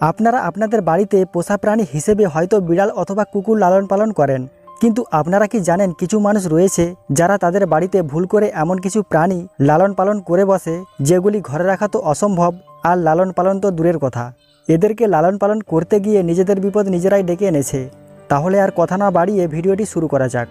আপনারা আপনাদের বাড়িতে পোষা প্রাণী হিসেবে হয়তো বিড়াল অথবা কুকুর লালন পালন করেন, কিন্তু আপনারা কি জানেন কিছু মানুষ রয়েছে যারা তাদের বাড়িতে ভুল করে এমন কিছু প্রাণী লালন পালন করে বসে, যেগুলি ঘরে রাখা তো অসম্ভব, আর লালন পালন তো দূরের কথা। এদেরকে লালন পালন করতে গিয়ে নিজেদের বিপদ নিজেরাই ডেকে এনেছে। তাহলে আর কথা না বাড়িয়ে ভিডিওটি শুরু করা যাক।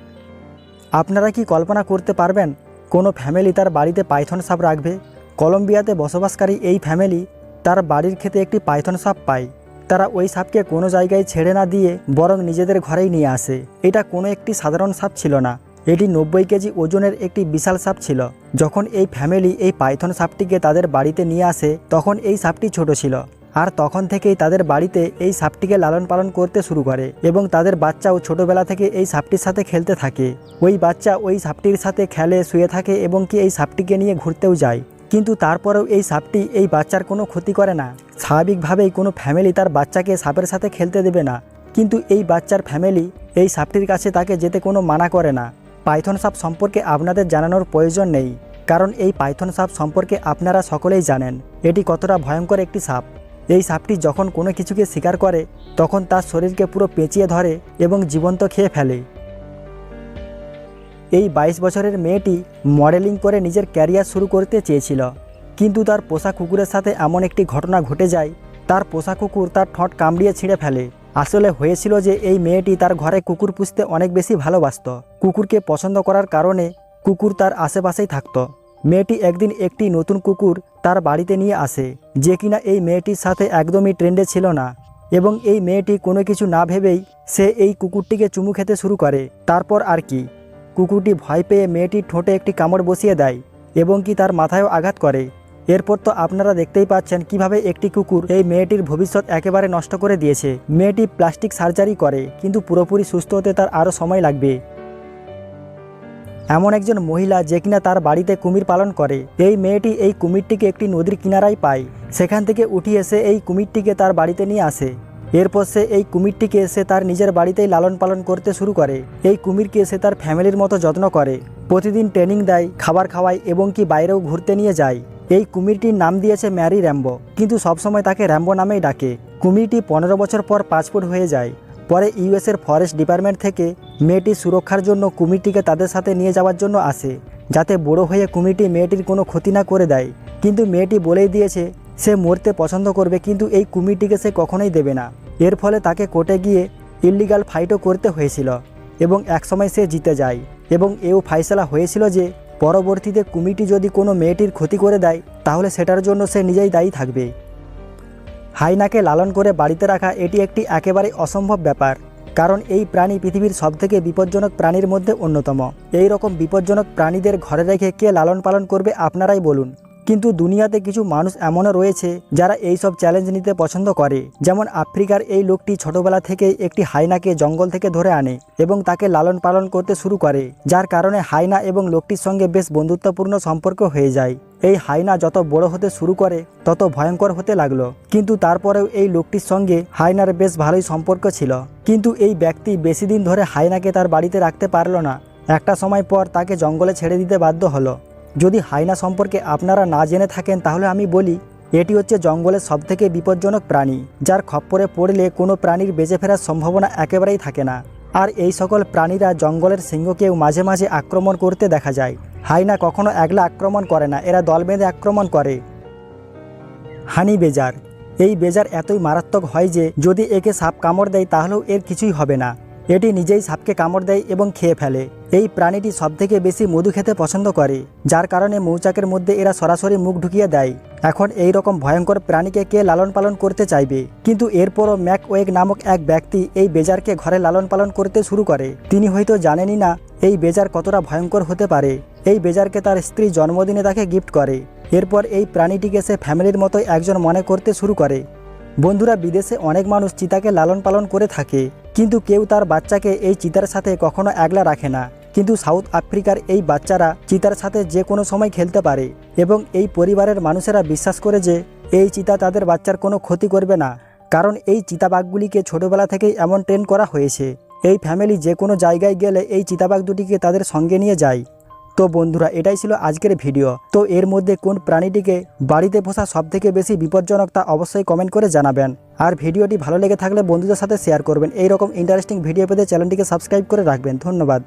আপনারা কি কল্পনা করতে পারবেন, কোনো ফ্যামিলি তার বাড়িতে পাইথন সাপ রাখবে? কলম্বিয়াতে বসবাসকারী এই ফ্যামিলি তার বাড়ির ক্ষেতে একটি পাইথন সাপ পায়। তারা ওই সাপকে কোনো জায়গায় ছেড়ে না দিয়ে বরং নিজেদের ঘরেই নিয়ে আসে। এটা কোনো একটি সাধারণ সাপ ছিল না। এটি নব্বই কেজি ওজনের একটি বিশাল সাপ ছিল। যখন এই ফ্যামিলি এই পাইথন সাপটিকে তাদের বাড়িতে নিয়ে আসে, তখন এই সাপটি ছোট ছিল। আর তখন থেকেই তাদের বাড়িতে এই সাপটিকে লালন পালন করতে শুরু করে এবং তাদের বাচ্চাও ছোটবেলা থেকে এই সাপটির সাথে খেলতে থাকে। ওই বাচ্চা ওই সাপটির সাথে খেলে, শুয়ে থাকে এবং কি এই সাপটিকে নিয়ে ঘুরতেও যায়। কিন্তু তারপরেও এই সাপটি এই বাচ্চার কোনো ক্ষতি করে না। স্বাভাবিকভাবেই কোনো ফ্যামিলি তার বাচ্চাকে সাপের সাথে খেলতে দেবে না। কিন্তু এই বাচ্চার ফ্যামিলি এই সাপটির কাছে তাকে যেতে কোনো মানা করে না। পাইথন সাপ সম্পর্কে আপনাদের জানানোর প্রয়োজন নেই, কারণ এই পাইথন সাপ সম্পর্কে আপনারা সকলেই জানেন, এটি কতটা ভয়ঙ্কর একটি সাপ। এই সাপটি যখন কোনো কিছুকে শিকার করে, তখন তার শরীরকে পুরো পেঁচিয়ে ধরে এবং জীবন্ত খেয়ে ফেলে। এই বাইশ বছরের মেয়েটি মডেলিং করে নিজের ক্যারিয়ার শুরু করতে চেয়েছিল। কিন্তু তার পোষা কুকুরের সাথে এমন একটি ঘটনা ঘটে যায়, তার পোষা কুকুর তার ঠোঁট কামড়িয়ে ছিঁড়ে ফেলে। আসলে হয়েছিল যে এই মেয়েটি তার ঘরে কুকুর পুষতে অনেক বেশি ভালোবাসত। কুকুরকে পছন্দ করার কারণে কুকুর তার আশেপাশেই থাকত। মেয়েটি একদিন একটি নতুন কুকুর তার বাড়িতে নিয়ে আসে, যে কিনা এই মেয়েটির সাথে একদমই ট্রেন্ডে ছিল না। এবং এই মেয়েটি কোনো কিছু না ভেবেই সে এই কুকুরটিকে চুমু খেতে শুরু করে। তারপর আর কি। কুকুরটি ভয় পেয়ে মেয়েটির ঠোঁটে একটি কামড় বসিয়ে দেয় এবং কি তার মাথায়ও আঘাত করে। এরপর তো আপনারা দেখতেই পাচ্ছেন কীভাবে একটি কুকুর এই মেয়েটির ভবিষ্যৎ একেবারে নষ্ট করে দিয়েছে। মেয়েটি প্লাস্টিক সার্জারি করে, কিন্তু পুরোপুরি সুস্থ হতে তার আরও সময় লাগবে। এমন একজন মহিলা যে কিনা তার বাড়িতে কুমির পালন করে, এই মেয়েটি এই কুমিরটিকে একটি নদীর কিনারায় পায়। সেখান থেকে উঠিয়ে এসে এই কুমিরটিকে তার বাড়িতে নিয়ে আসে। এরপর সে এই কুমিরটিকে সে তার নিজের বাড়িতেই লালন পালন করতে শুরু করে। এই কুমিরকে সে তার ফ্যামিলির মতো যত্ন করে। প্রতিদিন ট্রেনিং দেয়, খাবার খাওয়ায় এবং কি বাইরেও ঘুরতে নিয়ে যায়। এই কুমিরটির নাম দিয়েছে ম্যারি র্যাম্বো, কিন্তু সবসময় তাকে র্যাম্বো নামেই ডাকে। কুমিরটি পনেরো বছর পর পাসপোর্ট হয়ে যায়। পরে ইউএসের ফরেস্ট ডিপার্টমেন্ট থেকে মেয়েটির সুরক্ষার জন্য কুমিরটিকে তাদের সাথে নিয়ে যাওয়ার জন্য আসে, যাতে বড় হয়ে কুমিরটি মেয়েটির কোনো ক্ষতি না করে দেয়। কিন্তু মেয়েটি বলেই দিয়েছে, সে মরতে পছন্দ করবে, কিন্তু এই কুমিরটিকে সে কখনোই দেবে না। এর ফলে তাকে কোর্টে গিয়ে ইল্লিগাল ফাইটও করতে হয়েছিল এবং একসময় সে জিতে যায়। এবং এও ফাইসলা হয়েছিল যে, পরবর্তীতে কুমিরটি যদি কোনো মেয়েটির ক্ষতি করে দেয়, তাহলে সেটার জন্য সে নিজেই দায়ী থাকবে। হাইনাকে লালন করে বাড়িতে রাখা এটি একটি একেবারে অসম্ভব ব্যাপার, কারণ এই প্রাণী পৃথিবীর সবথেকে বিপজ্জনক প্রাণীর মধ্যে অন্যতম। এই রকম বিপজ্জনক প্রাণীদের ঘরে রেখে কে লালন পালন করবে আপনারাই বলুন। কিন্তু দুনিয়াতে কিছু মানুষ এমনও রয়েছে যারা এই সব চ্যালেঞ্জ নিতে পছন্দ করে। যেমন আফ্রিকার এই লোকটি ছোটবেলা থেকেই একটি হাইনাকে জঙ্গল থেকে ধরে আনে এবং তাকে লালন পালন করতে শুরু করে, যার কারণে হাইনা এবং লোকটির সঙ্গে বেশ বন্ধুত্বপূর্ণ সম্পর্ক হয়ে যায়। এই হাইনা যত বড় হতে শুরু করে, তত ভয়ঙ্কর হতে লাগল। কিন্তু তারপরেও এই লোকটির সঙ্গে হাইনার বেশ ভালোই সম্পর্ক ছিল। কিন্তু এই ব্যক্তি বেশি দিন ধরে হাইনাকে তার বাড়িতে রাখতে পারল না। একটা সময় পর তাকে জঙ্গলে ছেড়ে দিতে বাধ্য হলো। যদি হাইনা সম্পর্কে আপনারা না জেনে থাকেন, তাহলে আমি বলি, এটি হচ্ছে জঙ্গলের সবথেকে বিপজ্জনক প্রাণী, যার খপ্পরে পড়লে কোনো প্রাণীর বেঁচে ফেরার সম্ভাবনা একেবারেই থাকে না। আর এই সকল প্রাণীরা জঙ্গলের সিংহকেও মাঝে মাঝে আক্রমণ করতে দেখা যায়। হাইনা কখনো একলা আক্রমণ করে না, এরা দল বেঁধে আক্রমণ করে। হানি বেজার। এই বেজার এতই মারাত্মক হয় যে, যদি একে সাপ কামড় দেয়, তাহলেও এর কিছুই হবে না। এটি নিজেই সাপকে কামড় দেয় এবং খেয়ে ফেলে। এই প্রাণীটি সবথেকে বেশি মধু খেতে পছন্দ করে, যার কারণে মৌচাকের মধ্যে এরা সরাসরি মুখ ঢুকিয়ে দেয়। এখন এই রকম ভয়ঙ্কর প্রাণীকে কে লালন পালন করতে চাইবে? কিন্তু এরপরও ম্যাক ওয়েগ নামক এক ব্যক্তি এই বেজারকে ঘরে লালন পালন করতে শুরু করে। তিনি হয়তো জানেনই না, এই বেজার কতটা ভয়ঙ্কর হতে পারে। এই বেজারকে তার স্ত্রী জন্মদিনে তাকে গিফট করে। এরপর এই প্রাণীটিকে সে ফ্যামিলির মতোই একজন মনে করতে শুরু করে। বন্ধুরা, বিদেশে অনেক মানুষ চিতাকে লালন পালন করে থাকে। কিন্তু কেউ তার বাচ্চাকে এই চিতার সাথে কখনো একলা রাখে না। কিন্তু সাউথ আফ্রিকার এই বাচ্চারা চিতার সাথে যে কোনো সময় খেলতে পারে এবং এই পরিবারের মানুষেরা বিশ্বাস করে যে এই চিতা তাদের বাচ্চার কোনো ক্ষতি করবে না। কারণ এই চিতাবাঘগুলিকে ছোটবেলা থেকেই এমন ট্রেন করা হয়েছে। এই ফ্যামিলি যে কোনো জায়গায় গেলে এই চিতাবাঘ দুটিকে তাদের সঙ্গে নিয়ে যায়। তো বন্ধুরা, এটাই ছিল আজকের ভিডিও। তো এর মধ্যে কোন প্রাণীটিকে বাড়িতে পোষা সব থেকে বেশি বিপজ্জনক তা অবশ্যই কমেন্ট করে জানাবেন। আর ভিডিওটি ভালো লেগে থাকলে বন্ধুদের সাথে শেয়ার করবেন। এইরকম ইন্টারেস্টিং ভিডিও পেতে চ্যানেলটিকে সাবস্ক্রাইব করে রাখবেন। ধন্যবাদ।